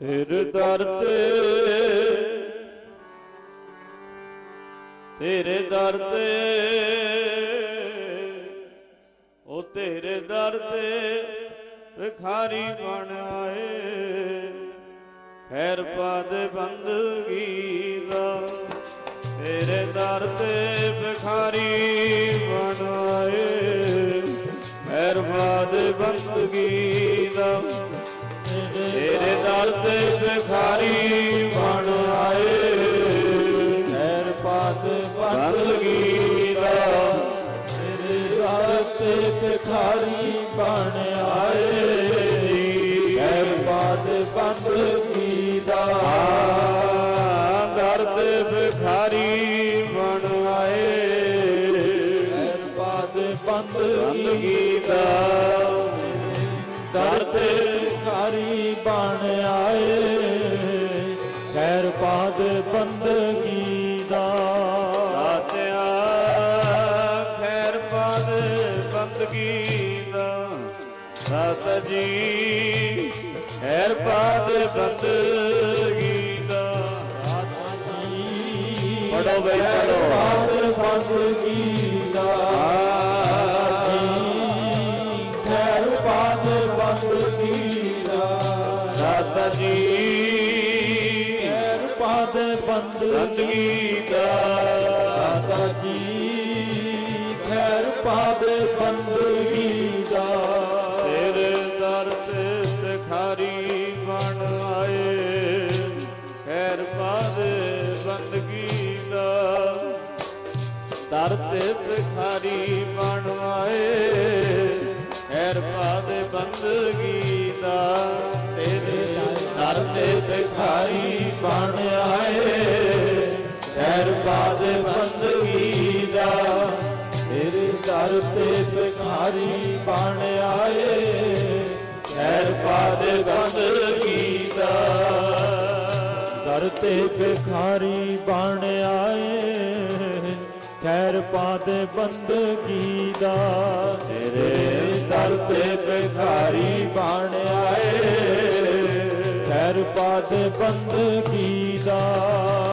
ਤੇਰੇ ਦਰ ਤੇ ਤੇਰੇ ਦਰ ਤੇ ਉਹ ਤੇਰੇ ਦਰ ਤੇ ਵਿਖਾਰੀ ਬਣ ਆਏ। ਖੈਰ ਪਾਦ ਬੰਦਗੀ ਦਾ ਤੇਰੇ ਦਰ ਤੇ ਵਿਖਾਰੀ ਬਣ ਆਏ। ਖੈਰ ਪਾਦ ਬੰਦਗੀ ਦਰ ਤੇ ਭਿਖਾਰੀ ਬਣ ਆਏ। ਖੈਰ ਪਾਦ ਬੰਦਗੀ ਦਾ। ਦਰ ਤੇ ਭਿਖਾਰੀ ਬਣ ਆਏ। ਖੈਰ ਪਾਦ ਬੰਦਗੀ ਦਾ। ਦਰ ਪਾਦ ਬੰਦਗੀ ਦਾ ਸਤ ਜੀ ਖੈਰ ਪਾਦ ਬੰਦਗੀ ਦਾ ਪੜੋ ਬਈ ਪੜੋ ਪਾਦ ਬੰਦਗੀ ਦਾ ਖੈਰ ਪਾਦ ਬੰਦਗੀ ਦਾ ਸਤ ਜੀ ਖੈਰ ਪਾਦ ਬੰਦਗੀ ਦਾ ਦਾਤਾ ਜੀ। ਖੈਰ ਬੰਦਗੀ ਦਾ ਤੇਰੇ ਦਰ ਤੇ ਸਖਾਰੀ ਬਣ ਆਏ। ਖੈਰ ਪਾਦ ਬੰਦਗੀ ਦਾ। ਦਰ ਤੇ ਸਖਾਰੀ ਬਣ ਆਏ। ਖੈਰ ਪਾਦ ਬੰਦਗੀ ਦਾ। ਤੇਰੇ ਦਰ ਤੇ ਸਖਾਰੀ ਬਣ ਆਏ। ਦਰ ਤੇ ਭਿਖਾਰੀ ਬਣ ਆਏ। ਖੈਰ ਪਾਦ ਬੰਦਗੀ ਦਾ। ਦਰ ਤੇ ਭਿਖਾਰੀ ਬਣ ਆਏ। ਖੈਰ ਪਾਦ ਬੰਦਗੀ ਦਾ। ਤੇਰੇ ਦਰ ਤੇ ਭਿਖਾਰੀ ਬਣ ਆਏ। ਖੈਰ ਪਾਦ ਬੰਦਗੀ ਦਾ।